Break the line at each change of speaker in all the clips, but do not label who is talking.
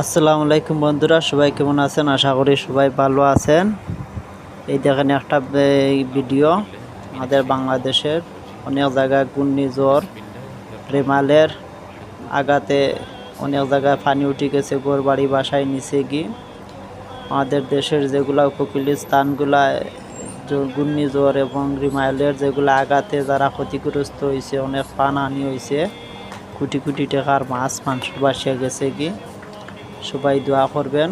আসসালামু আলাইকুম বন্ধুরা, সবাই কেমন আছেন? আশা করি সবাই ভালো আছেন। এই দেখেন একটা ভিডিও আমাদের বাংলাদেশের অনেক জায়গায় ঘূর্ণিঝড়, রেমালের আগাতে অনেক জায়গায় পানি উঠে গেছে ঘর বাড়ি বাসায় নিচে গিয়ে। আমাদের দেশের যেগুলা উপকূলীয় স্থানগুলা ঘূর্ণিঝড় এবং রিমাইলের যেগুলো আগাতে যারা ক্ষতিগ্রস্ত হয়েছে, অনেক পানানি হয়েছে, কোটি কোটি টাকার মাছ মাংস বাসিয়া গেছে কি সবাই দোয়া করবেন।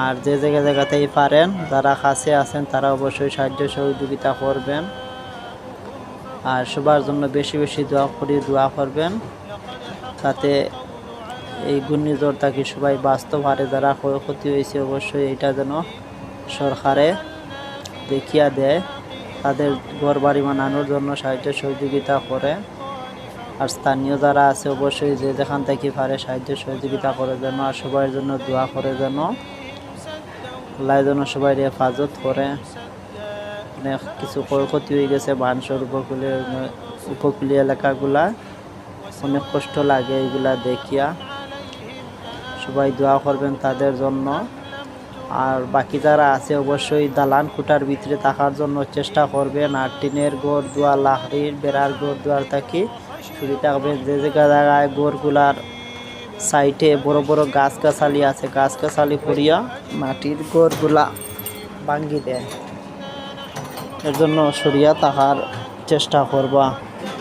আর যে জায়গা জায়গাতেই পারেন, যারা কাছে আছেন, তারা অবশ্যই সাহায্য সহযোগিতা করবেন। আর সবার জন্য বেশি বেশি দোয়া করি দোয়া করবেন তাতে এই ঘূর্ণিঝড় থাকি সবাই বাস্তব হারে যারা ক্ষয়ক্ষতি হয়েছে, অবশ্যই এটা যেন সরকারে দেখিয়া দেয়। তাদের ঘর বাড়ি বানানোর জন্য সাহায্য সহযোগিতা করে। আর স্থানীয় যারা আছে অবশ্যই যে যেখান থেকে পারে সাহায্য সহযোগিতা করে যেন, আর সবার জন্য দোয়া করে যেন। আল্লাহ যেন সবাই হেফাজত করে। অনেক কিছু ক্ষয়ক্ষতি হয়ে গেছে বানসর উপকূলীয় উপকূলীয় এলাকাগুলা। অনেক কষ্ট লাগে এগুলা দেখিয়া। সবাই দোয়া করবেন তাদের জন্য। আর বাকি যারা আছে অবশ্যই দালান কুটার ভিতরে থাকার জন্য চেষ্টা করবেন। আর টিনের ঘর দুয়ার লাকড়ির বেড়ার ঘর দুয়ার থাকি শুরু থাকবেন যে জায়গা জায়গায় ঘরগুলার সাইডে বড় বড় গাছ গাছালি আছে গাছ গাছালি পড়িয়া মাটির ঘরগুলা ভাঙ্গি দেয়। এর জন্য সরিয়া তাহার চেষ্টা করবা,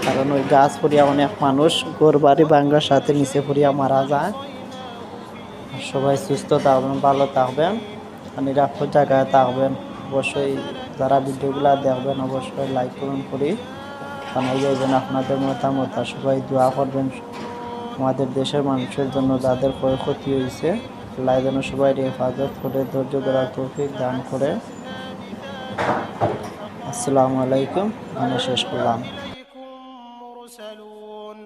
কারণ ওই গাছ পড়িয়া অনেক মানুষ ঘর বাড়ি ভাঙ্গার সাথে নিচে পড়িয়া মারা যায়। সবাই সুস্থ থাকবেন, ভালো থাকবেন নিরাপদ জায়গায় থাকবেন। অবশ্যই যারা ভিডিওগুলো দেখবেন, অবশ্যই লাইক করুন করি। জানাই যাবেন আপনাদের মতামত সবাই দোয়া করবেন। আমাদের দেশের মানুষের জন্য যাদের ক্ষয়ক্ষতি হয়েছে, আল্লাহ যেন সবাই হেফাজত করে, ধৈর্য ধরার তৌফিক দান করে। আসসালামু আলাইকুম, আমি শেষ করলাম।